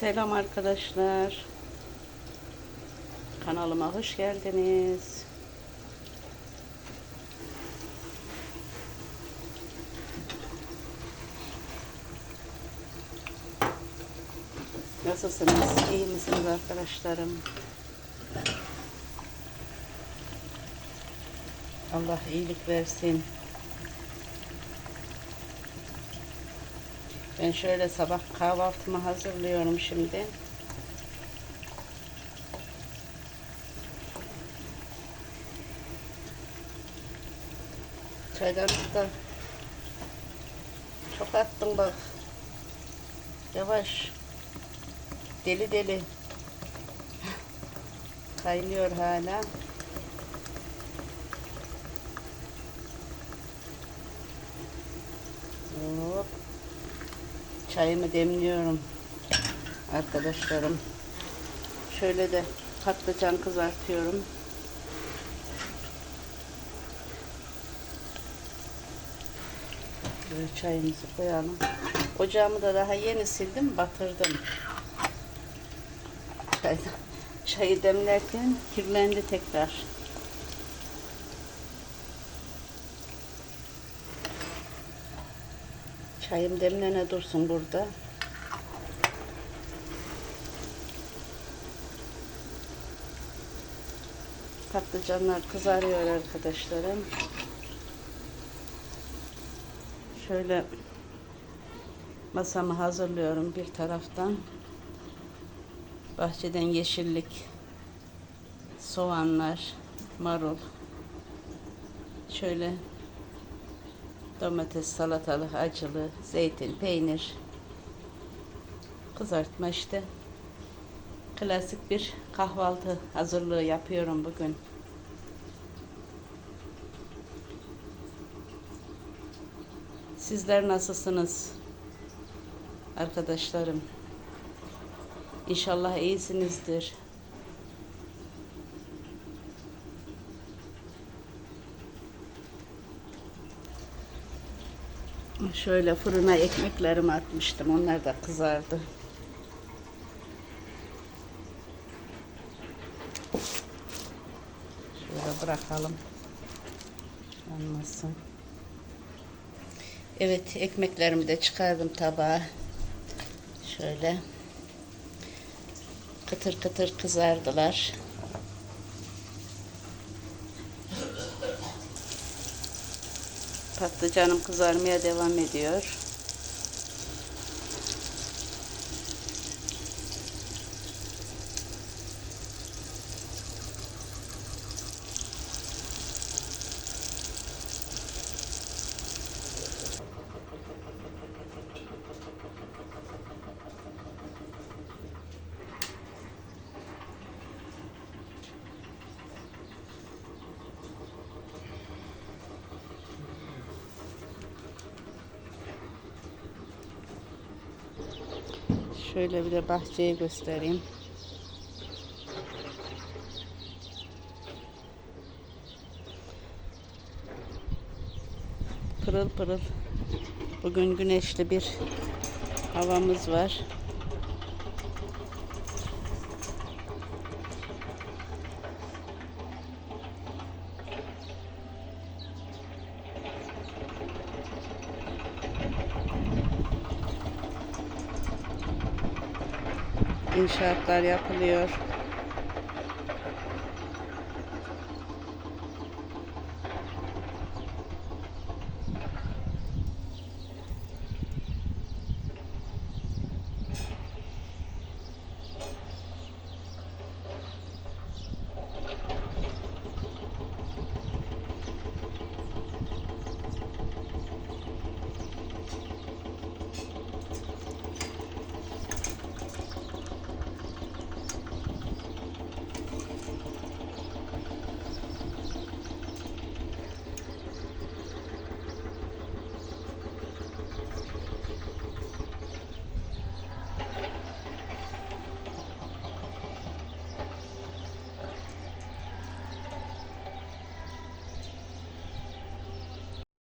Selam arkadaşlar. Kanalıma hoş geldiniz. Nasılsınız? İyi misiniz arkadaşlarım? Allah iyilik versin. Ben şöyle sabah kahvaltımı hazırlıyorum şimdi. Çaydanlık da çok attım bak. Yavaş. Deli deli. Kaynıyor hala. Hop. Çayımı demliyorum arkadaşlarım. Şöyle de patlıcan kızartıyorum. Böyle çayımızı koyalım. Ocağımı da daha yeni sildim, batırdım. Çay, çayı demlerken kirlendi tekrar. Çayım demlene dursun burada. Patlıcanlar kızarıyor arkadaşlarım. Şöyle masamı hazırlıyorum bir taraftan. Bahçeden yeşillik, soğanlar, marul. Şöyle domates, salatalık, acılı, zeytin, peynir. Kızartma işte. Klasik bir kahvaltı hazırlığı yapıyorum bugün. Sizler nasılsınız? Arkadaşlarım. İnşallah iyisinizdir. Şöyle fırına ekmeklerimi atmıştım. Onlar da kızardı. Şöyle bırakalım. Yanmasın. Evet ekmeklerimi de çıkardım tabağa. Şöyle. Kıtır kıtır kızardılar. Patlıcanım kızarmaya devam ediyor. Şöyle bir de bahçeyi göstereyim. Pırıl pırıl. Bugün güneşli bir havamız var. İnşaatlar yapılıyor.